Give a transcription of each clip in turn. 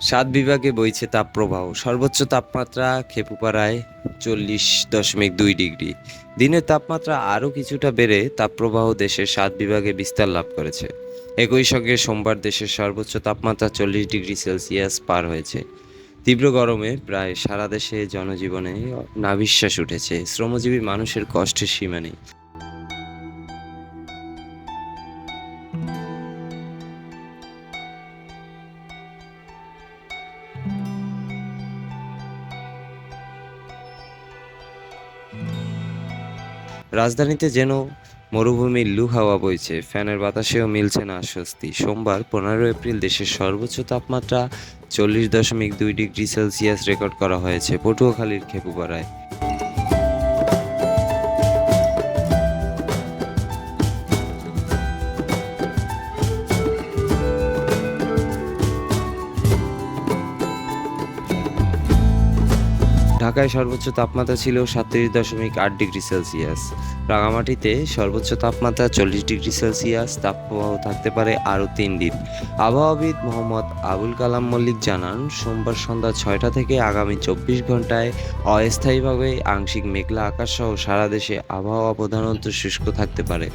সাত বিভাগে বইছে তাপপ্রবাহ। সর্বোচ্চ তাপমাত্রা খেপুপাড়ায় চল্লিশ দশমিক দুই ডিগ্রি। দিনের তাপমাত্রা আরও কিছুটা বেড়ে তাপপ্রবাহ দেশের সাত বিভাগে বিস্তার লাভ করেছে। একই সঙ্গে সোমবার দেশের সর্বোচ্চ তাপমাত্রা চল্লিশ ডিগ্রি সেলসিয়াস পার হয়েছে। তীব্র গরমে প্রায় সারা দেশে জনজীবনে নাভিশ্বাস উঠেছে। শ্রমজীবী মানুষের কষ্টের সীমা নেই। রাজধানীতে যেন মরুভূমির লু হাওয়া বইছে, ফ্যানের বাতাসেও মিলছে না আশ্বস্তি সোমবার, পনেরো এপ্রিল, দেশের সর্বোচ্চ তাপমাত্রা চল্লিশ দশমিক দুই ডিগ্রি সেলসিয়াস রেকর্ড করা হয়েছে পটুয়াখালীর খেপুপাড়ায়। ঢাকায় সর্বোচ্চ তাপমাত্রা ছিল সাতত্রিশ দশমিক আট ডিগ্রি সেলসিয়াস। রাঙামাটিতে সর্বোচ্চ তাপমাত্রা চল্লিশ ডিগ্রি সেলসিয়াস, তাপপ্রবাহ থাকতে পারে আরও তিন দিন। আবহাওয়াবিদ মোহাম্মদ আবুল কালাম মল্লিক জানান, সোমবার সন্ধ্যা ছয়টা থেকে আগামী চব্বিশ ঘন্টায় অস্থায়ীভাবে আংশিক মেঘলা আকাশ সহ সারা দেশে আবহাওয়া প্রধানত শুষ্ক থাকতে পারে।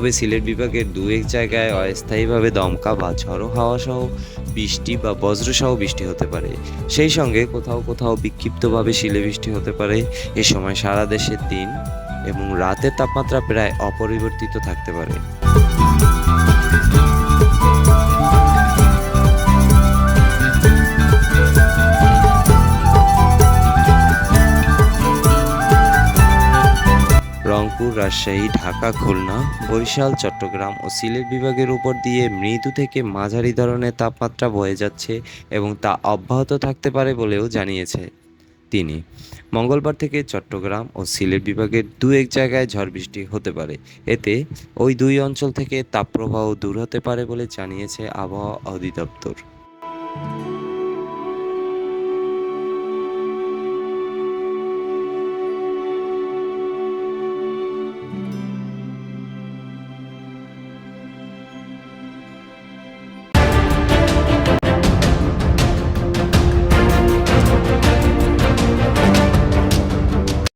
তবে সিলেট বিভাগের দু এক জায়গায় অস্থায়ীভাবে দমকা বা ঝড়ো হাওয়া সহ বৃষ্টি বা বজ্রসহ বৃষ্টি হতে পারে। সেই সঙ্গে কোথাও কোথাও বিক্ষিপ্তভাবে শিলে বৃষ্টি হতে পারে। এ সময় সারা দেশের দিন এবং রাতের তাপমাত্রা প্রায় অপরিবর্তিত থাকতে পারে। রংপুর, রাজশাহী, ঢাকা, খুলনা, বরিশাল, চট্টগ্রাম ও সিলেট বিভাগের উপর দিয়ে মৃদু থেকে মাঝারি ধরনের তাপমাত্রা বয়ে যাচ্ছে এবং তা অব্যাহত থাকতে পারে বলেও জানিয়েছে তিনি। মঙ্গলবার থেকে চট্টগ্রাম ও সিলেট বিভাগের দু এক জায়গায় ঝড় বৃষ্টি হতে পারে। এতে ওই দুই অঞ্চল থেকে তাপপ্রবাহ দূর হতে পারে বলে জানিয়েছে আবহাওয়া অধিদপ্তর।